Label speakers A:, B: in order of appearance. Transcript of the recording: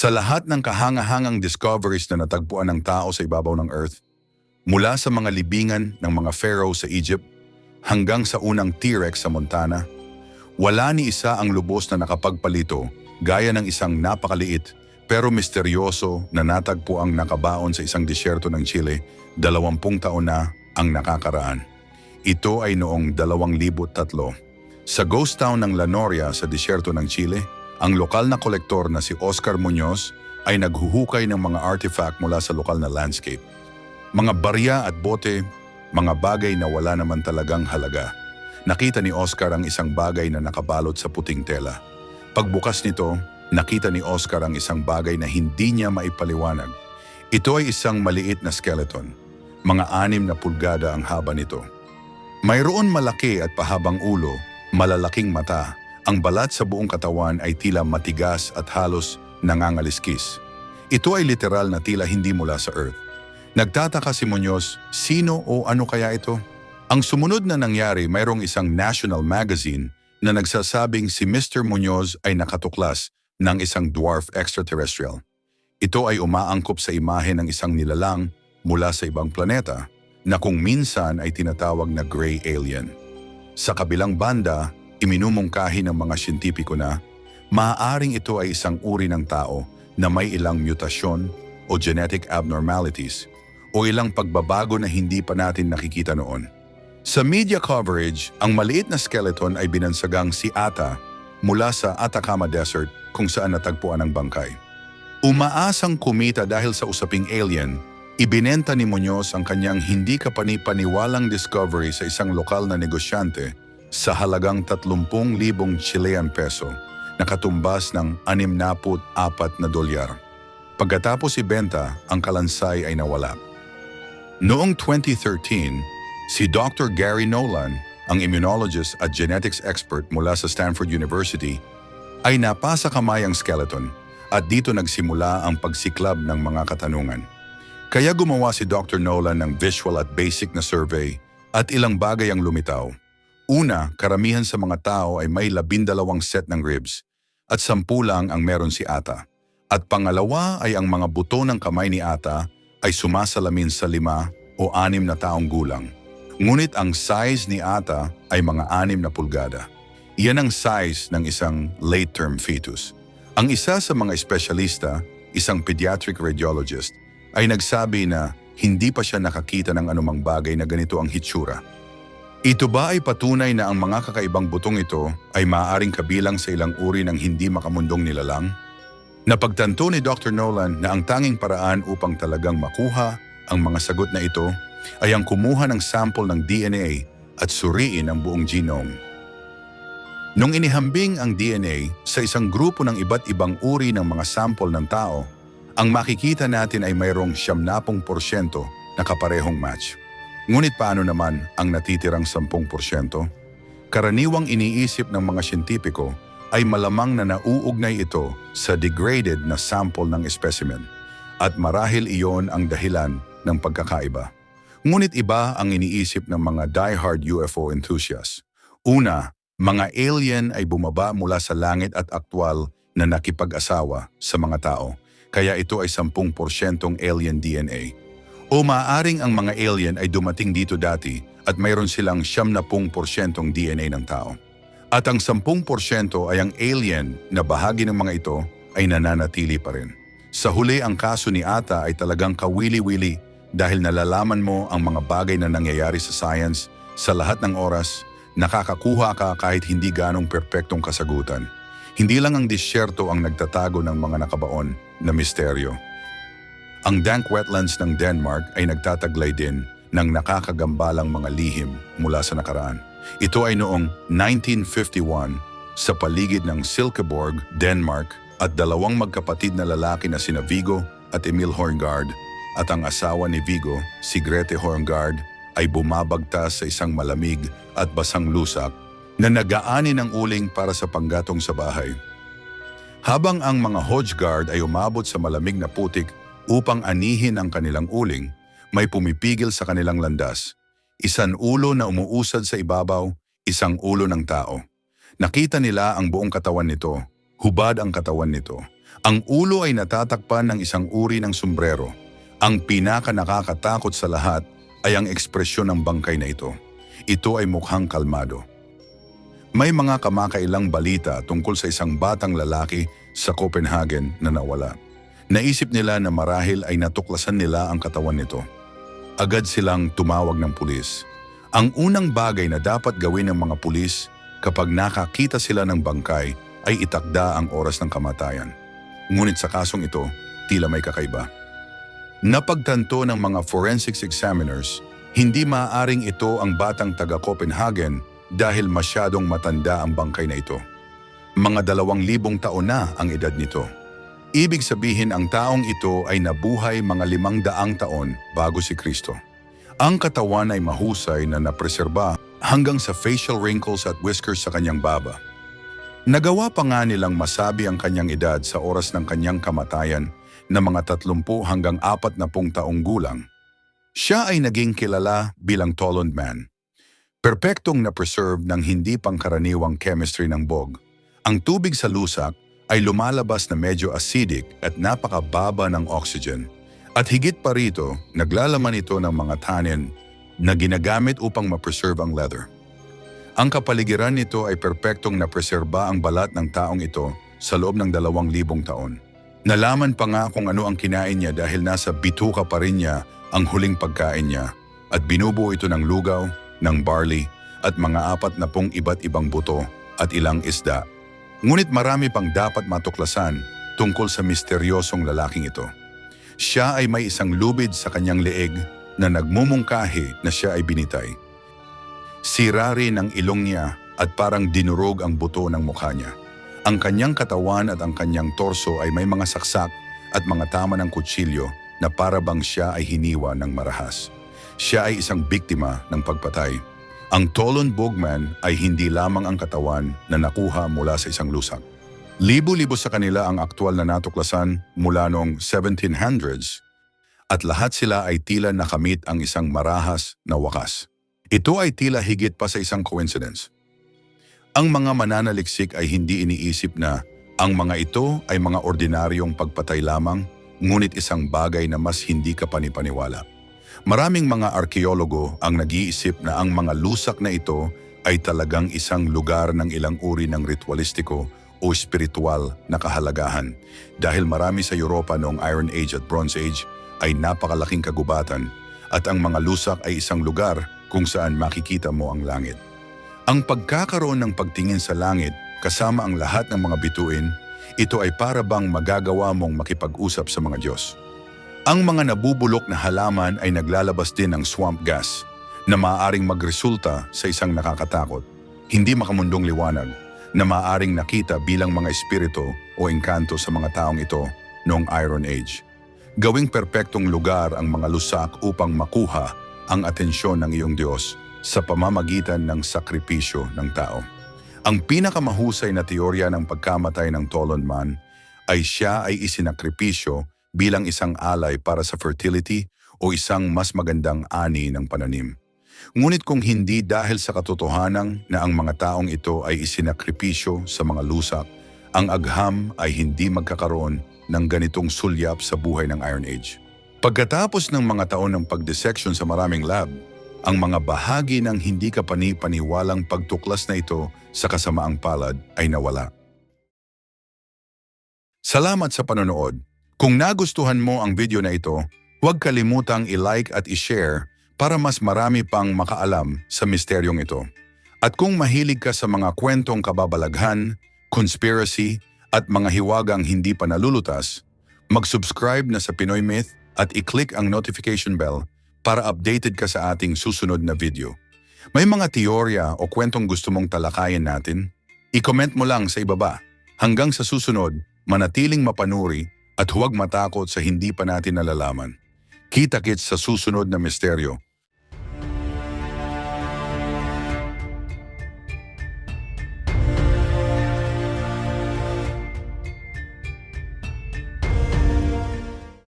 A: Sa lahat ng kahangahangang discoveries na natagpuan ng tao sa ibabaw ng Earth, mula sa mga libingan ng mga pharaoh sa Egypt hanggang sa unang T-Rex sa Montana, wala ni isa ang lubos na nakapagpalito gaya ng isang napakaliit pero misteryoso na natagpo ang nakabaon sa isang disyerto ng Chile dalawampung taon na ang nakakaraan. Ito ay noong 2003. Sa ghost town ng La Noria sa disyerto ng Chile, ang lokal na kolektor na si Oscar Muñoz ay naghuhukay ng mga artifact mula sa lokal na landscape. Mga barya at bote, mga bagay na wala naman talagang halaga. Nakita ni Oscar ang isang bagay na nakabalot sa puting tela. Pagbukas nito, nakita ni Oscar ang isang bagay na hindi niya maipaliwanag. Ito ay isang maliit na skeleton. Mga anim na pulgada ang haba nito. Mayroon malaki at pahabang ulo, malalaking mata. Ang balat sa buong katawan ay tila matigas at halos nangangaliskis. Ito ay literal na tila hindi mula sa Earth. Nagtataka si Muñoz, sino o ano kaya ito? Ang sumunod na nangyari mayroong isang national magazine na nagsasabing si Mr. Muñoz ay nakatuklas ng isang dwarf extraterrestrial. Ito ay umaangkop sa imahe ng isang nilalang mula sa ibang planeta na kung minsan ay tinatawag na gray alien. Sa kabilang banda, iminumungkahi ng mga siyentipiko na maaaring ito ay isang uri ng tao na may ilang mutasyon o genetic abnormalities o ilang pagbabago na hindi pa natin nakikita noon. Sa media coverage, ang maliit na skeleton ay binansagang si Ata mula sa Atacama Desert kung saan natagpuan ang bangkay. Umaasang kumita dahil sa usaping alien, ibinenta ni Muñoz ang kanyang hindi kapani-paniwalang discovery sa isang lokal na negosyante sa halagang 30,000 Chilean peso na katumbas ng 64 na dolyar. Pagkatapos ibenta, ang kalansay ay nawala. Noong 2013, si Dr. Gary Nolan, ang immunologist at genetics expert mula sa Stanford University, ay napasa kamay ang skeleton at dito nagsimula ang pagsiklab ng mga katanungan. Kaya gumawa si Dr. Nolan ng visual at basic na survey at ilang bagay ang lumitaw. Una, karamihan sa mga tao ay may labindalawang set ng ribs at sampu lang ang meron si Ata. At pangalawa ay ang mga buto ng kamay ni Ata ay sumasalamin sa lima o anim na taong gulang. Ngunit ang size ni Ata ay mga anim na pulgada. Iyan ang size ng isang late-term fetus. Ang isa sa mga espesyalista, isang pediatric radiologist, ay nagsabi na hindi pa siya nakakita ng anumang bagay na ganito ang hitsura. Ito ba ay patunay na ang mga kakaibang butong ito ay maaaring kabilang sa ilang uri ng hindi makamundong nilalang? Napagtanto ni Dr. Nolan na ang tanging paraan upang talagang makuha ang mga sagot na ito ay ang kumuha ng sample ng DNA at suriin ang buong genome. Nung inihambing ang DNA sa isang grupo ng iba't ibang uri ng mga sample ng tao, ang makikita natin ay mayroong 70% na kaparehong match. Ngunit paano naman ang natitirang 10%? Karaniwang iniisip ng mga siyentipiko ay malamang na nauugnay ito sa degraded na sample ng specimen at marahil iyon ang dahilan ng pagkakaiba. Ngunit iba ang iniisip ng mga diehard UFO enthusiasts. Una, mga alien ay bumaba mula sa langit at aktwal na nakipag-asawa sa mga tao, kaya ito ay 10% alien DNA. O maaaring ang mga alien ay dumating dito dati at mayroon silang 70% DNA ng tao. At ang 10% ay ang alien na bahagi ng mga ito ay nananatili pa rin. Sa huli ang kaso ni Ata ay talagang kawili-wili dahil nalalaman mo ang mga bagay na nangyayari sa science sa lahat ng oras, nakakakuha ka kahit hindi ganong perpektong kasagutan. Hindi lang ang disyerto ang nagtatago ng mga nakabaon na misteryo. Ang dank wetlands ng Denmark ay nagtataglay din ng nakakagambalang mga lihim mula sa nakaraan. Ito ay noong 1951 sa paligid ng Silkeborg, Denmark at dalawang magkapatid na lalaki na sina Vigo at Emil Horngard at ang asawa ni Vigo, si Grete Horngard, ay bumabagtas sa isang malamig at basang lusak na nagaani ng uling para sa panggatong sa bahay. Habang ang mga Hodgguard ay umabot sa malamig na putik upang anihin ang kanilang uling, may pumipigil sa kanilang landas. Isang ulo na umuusad sa ibabaw, isang ulo ng tao. Nakita nila ang buong katawan nito, hubad ang katawan nito, Ang ulo ay natatakpan ng isang uri ng sombrero. Ang pinaka nakakatakot sa lahat ay ang ekspresyon ng bangkay na ito. Ito ay mukhang kalmado. May mga kamakailang balita tungkol sa isang batang lalaki sa Copenhagen na nawala. Naisip nila na marahil ay natuklasan nila ang katawan nito. Agad silang tumawag ng pulis. Ang unang bagay na dapat gawin ng mga pulis kapag nakakita sila ng bangkay ay itakda ang oras ng kamatayan. Ngunit sa kasong ito, tila may kakaiba. Napagtanto ng mga forensics examiners, hindi maaaring ito ang batang taga Copenhagen dahil masyadong matanda ang bangkay na ito. Mga dalawang libong taon na ang edad nito. Ibig sabihin ang taong ito ay nabuhay mga limang daang taon bago si Kristo. Ang katawan ay mahusay na napreserba hanggang sa facial wrinkles at whiskers sa kanyang baba. Nagawa pa nga nilang masabi ang kanyang edad sa oras ng kanyang kamatayan na mga 30 hanggang 40 taong gulang. Siya ay naging kilala bilang Tollund Man. Perpektong na-preserve ng hindi pangkaraniwang chemistry ng bog. Ang tubig sa lusak ay lumalabas na medyo acidic at napakababa ng oxygen. At higit pa rito, naglalaman ito ng mga tannin na ginagamit upang ma-preserve ang leather. Ang kapaligiran nito ay perpektong napreserba ang balat ng taong ito sa loob ng dalawang libong taon. Nalaman pa nga kung ano ang kinain niya dahil nasa bituka pa rin niya ang huling pagkain niya at binubuo ito ng lugaw, ng barley at mga apat na pong iba't ibang buto at ilang isda. Ngunit marami pang dapat matuklasan tungkol sa misteryosong lalaking ito. Siya ay may isang lubid sa kanyang leeg na nagmumungkahi na siya ay binitay. Sira rin ang ilong niya at parang dinurog ang buto ng mukha niya. Ang kanyang katawan at ang kanyang torso ay may mga saksak at mga tama ng kutsilyo na para bang siya ay hiniwa ng marahas. Siya ay isang biktima ng pagpatay. Ang Tolon Bogman ay hindi lamang ang katawan na nakuha mula sa isang lusak. Libo-libo sa kanila ang aktwal na natuklasan mula noong 1700s at lahat sila ay tila nakamit ang isang marahas na wakas. Ito ay tila higit pa sa isang coincidence. Ang mga mananaliksik ay hindi iniisip na ang mga ito ay mga ordinaryong pagpatay lamang ngunit isang bagay na mas hindi ka panipaniwala. Maraming mga arkeologo ang nag-iisip na ang mga lusak na ito ay talagang isang lugar ng ilang uri ng ritualistiko o spiritual na kahalagahan dahil marami sa Europa noong Iron Age at Bronze Age ay napakalaking kagubatan at ang mga lusak ay isang lugar kung saan makikita mo ang langit. Ang pagkakaroon ng pagtingin sa langit kasama ang lahat ng mga bituin, ito ay para bang magagawa mong makipag-usap sa mga Diyos. Ang mga nabubulok na halaman ay naglalabas din ng swamp gas na maaaring magresulta sa isang nakakatakot, hindi makamundong liwanag na maaaring nakita bilang mga espiritu o engkanto sa mga taong ito noong Iron Age. Gawing perpektong lugar ang mga lusak upang makuha ang atensyon ng iyong Diyos sa pamamagitan ng sakripisyo ng tao. Ang pinakamahusay na teorya ng pagkamatay ng Tolon Man ay siya ay isinakripisyo bilang isang alay para sa fertility o isang mas magandang ani ng pananim. Ngunit kung hindi dahil sa katotohanan na ang mga taong ito ay isinakripisyo sa mga lusak, ang agham ay hindi magkakaroon ng ganitong sulyap sa buhay ng Iron Age. Pagkatapos ng mga taon ng pagdissection sa maraming lab, ang mga bahagi ng hindi kapani-paniwalang pagtuklas na ito sa kasamaang palad ay nawala. Salamat sa panonood. Kung nagustuhan mo ang video na ito, huwag kalimutang i-like at i-share para mas marami pang makaalam sa misteryong ito. At kung mahilig ka sa mga kwentong kababalaghan, conspiracy, at mga hiwagang hindi pa nalulutas, mag-subscribe na sa Pinoy Myth at i-click ang notification bell para updated ka sa ating susunod na video. May mga teorya o kwentong gusto mong talakayin natin? I-comment mo lang sa ibaba. Hanggang sa susunod, manatiling mapanuri at huwag matakot sa hindi pa natin nalalaman. Kita-kits sa susunod na misteryo